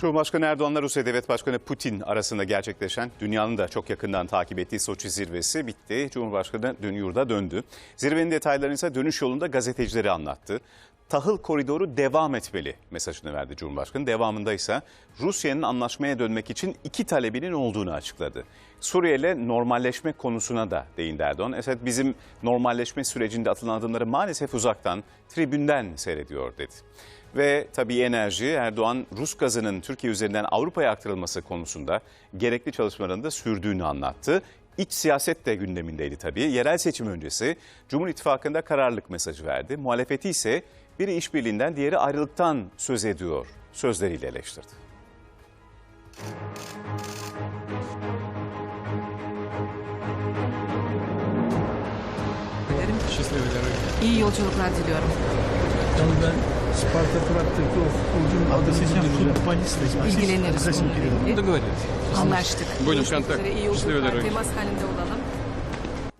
Cumhurbaşkanı Erdoğan'la Rusya Devlet Başkanı Putin arasında gerçekleşen dünyanın da çok yakından takip ettiği Soçi zirvesi bitti. Cumhurbaşkanı dün yurda döndü. Zirvenin detaylarını ise dönüş yolunda gazetecilere anlattı. Tahıl koridoru devam etmeli mesajını verdi Cumhurbaşkanı. Devamında ise Rusya'nın anlaşmaya dönmek için iki talebinin olduğunu açıkladı. Suriye ile normalleşme konusuna da değindi Erdoğan. Esad bizim normalleşme sürecinde atılan adımları maalesef uzaktan, tribünden seyrediyor dedi. Ve tabii enerji Erdoğan Rus gazının Türkiye üzerinden Avrupa'ya aktarılması konusunda gerekli çalışmalarını da sürdüğünü anlattı. İç siyaset de gündemindeydi tabii. Yerel seçim öncesi Cumhur İttifakı'nda kararlılık mesajı verdi. Muhalefeti ise biri işbirliğinden diğeri ayrılıktan söz ediyor sözleriyle eleştirdi. İyi yolculuklar diliyorum. Yalnız ben Sparta Prag'taki o ucun adını bilmiyorum. İlgileniriz bununla ilgili. Договорились. Anlaştık. Buyurun, Görüşmek kontak. üzere, iyi Счастливой yolculuklar. дороги. Temas halinde olalım.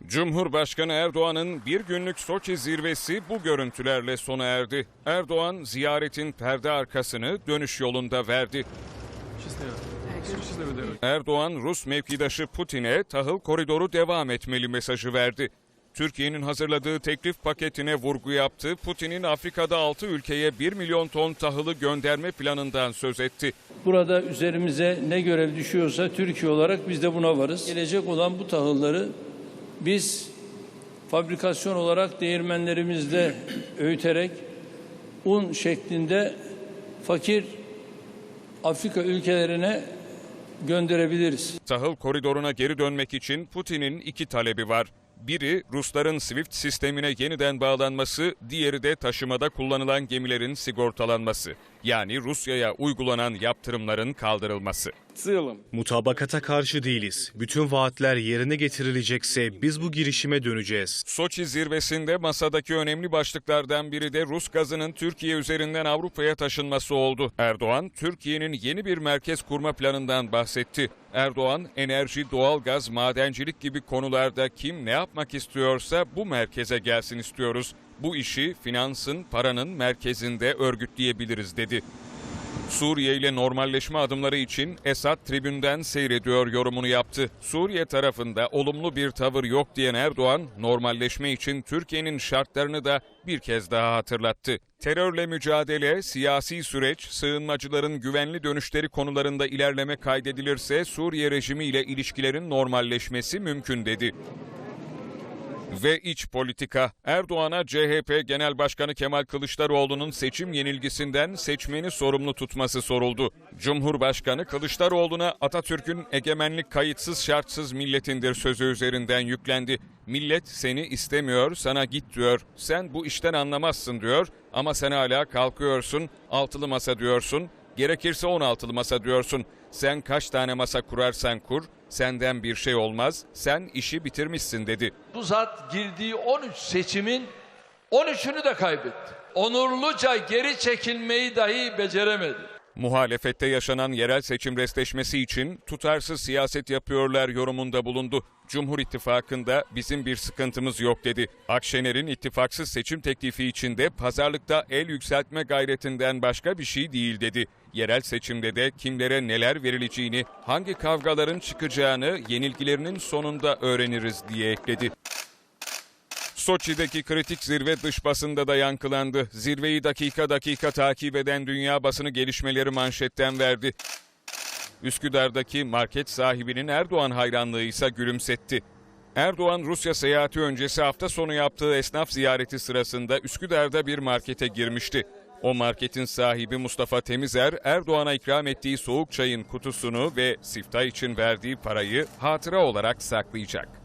Cumhurbaşkanı Erdoğan'ın bir günlük Soçi zirvesi bu görüntülerle sona erdi. Erdoğan ziyaretin perde arkasını dönüş yolunda verdi. Счастливо. Ee, görüşmek Счастливой дороги. Erdoğan Rus mevkidaşı Putin'e tahıl koridoru devam etmeli mesajı verdi. Türkiye'nin hazırladığı teklif paketine vurgu yaptı. Putin'in Afrika'da 6 ülkeye 1 milyon ton tahılı gönderme planından söz etti. Burada üzerimize ne görev düşüyorsa Türkiye olarak biz de buna varız. Gelecek olan bu tahılları biz fabrikasyon olarak değirmenlerimizde öğüterek un şeklinde fakir Afrika ülkelerine gönderebiliriz. Tahıl koridoruna geri dönmek için Putin'in iki talebi var. Biri Rusların SWIFT sistemine yeniden bağlanması, diğeri de taşımada kullanılan gemilerin sigortalanması. Yani Rusya'ya uygulanan yaptırımların kaldırılması. Mutabakata karşı değiliz. Bütün vaatler yerine getirilecekse biz bu girişime döneceğiz. Soçi zirvesinde masadaki önemli başlıklardan biri de Rus gazının Türkiye üzerinden Avrupa'ya taşınması oldu. Erdoğan, Türkiye'nin yeni bir merkez kurma planından bahsetti. Erdoğan, enerji, doğalgaz, madencilik gibi konularda kim ne yapmak istiyorsa bu merkeze gelsin istiyoruz. Bu işi finansın, paranın merkezinde örgütleyebiliriz dedi. Suriye ile normalleşme adımları için Esad tribünden seyrediyor yorumunu yaptı. Suriye tarafında olumlu bir tavır yok diyen Erdoğan, normalleşme için Türkiye'nin şartlarını da bir kez daha hatırlattı. Terörle mücadele, siyasi süreç, sığınmacıların güvenli dönüşleri konularında ilerleme kaydedilirse Suriye rejimi ile ilişkilerin normalleşmesi mümkün dedi ve iç politika. Erdoğan'a CHP Genel Başkanı Kemal Kılıçdaroğlu'nun seçim yenilgisinden seçmeni sorumlu tutması soruldu. Cumhurbaşkanı Kılıçdaroğlu'na Atatürk'ün egemenlik kayıtsız şartsız milletindir sözü üzerinden yüklendi. Millet seni istemiyor, sana git diyor. Sen bu işten anlamazsın diyor ama sen hala kalkıyorsun, altılı masa diyorsun, gerekirse 16'lı masa diyorsun. Sen kaç tane masa kurarsan kur, senden bir şey olmaz, sen işi bitirmişsin dedi. Bu zat girdiği 13 seçimin 13'ünü de kaybetti. Onurluca geri çekilmeyi dahi beceremedi. Muhalefette yaşanan yerel seçim restleşmesi için tutarsız siyaset yapıyorlar yorumunda bulundu. Cumhur İttifakı'nda bizim bir sıkıntımız yok dedi. Akşener'in ittifaksız seçim teklifi içinde pazarlıkta el yükseltme gayretinden başka bir şey değil dedi. Yerel seçimde de kimlere neler verileceğini, hangi kavgaların çıkacağını yenilgilerinin sonunda öğreniriz diye ekledi. Soçi'deki kritik zirve dış basında da yankılandı. Zirveyi dakika dakika takip eden dünya basını gelişmeleri manşetten verdi. Üsküdar'daki market sahibinin Erdoğan hayranlığı ise gülümsetti. Erdoğan Rusya seyahati öncesi hafta sonu yaptığı esnaf ziyareti sırasında Üsküdar'da bir markete girmişti. O marketin sahibi Mustafa Temizer, Erdoğan'a ikram ettiği soğuk çayın kutusunu ve siftah için verdiği parayı hatıra olarak saklayacak.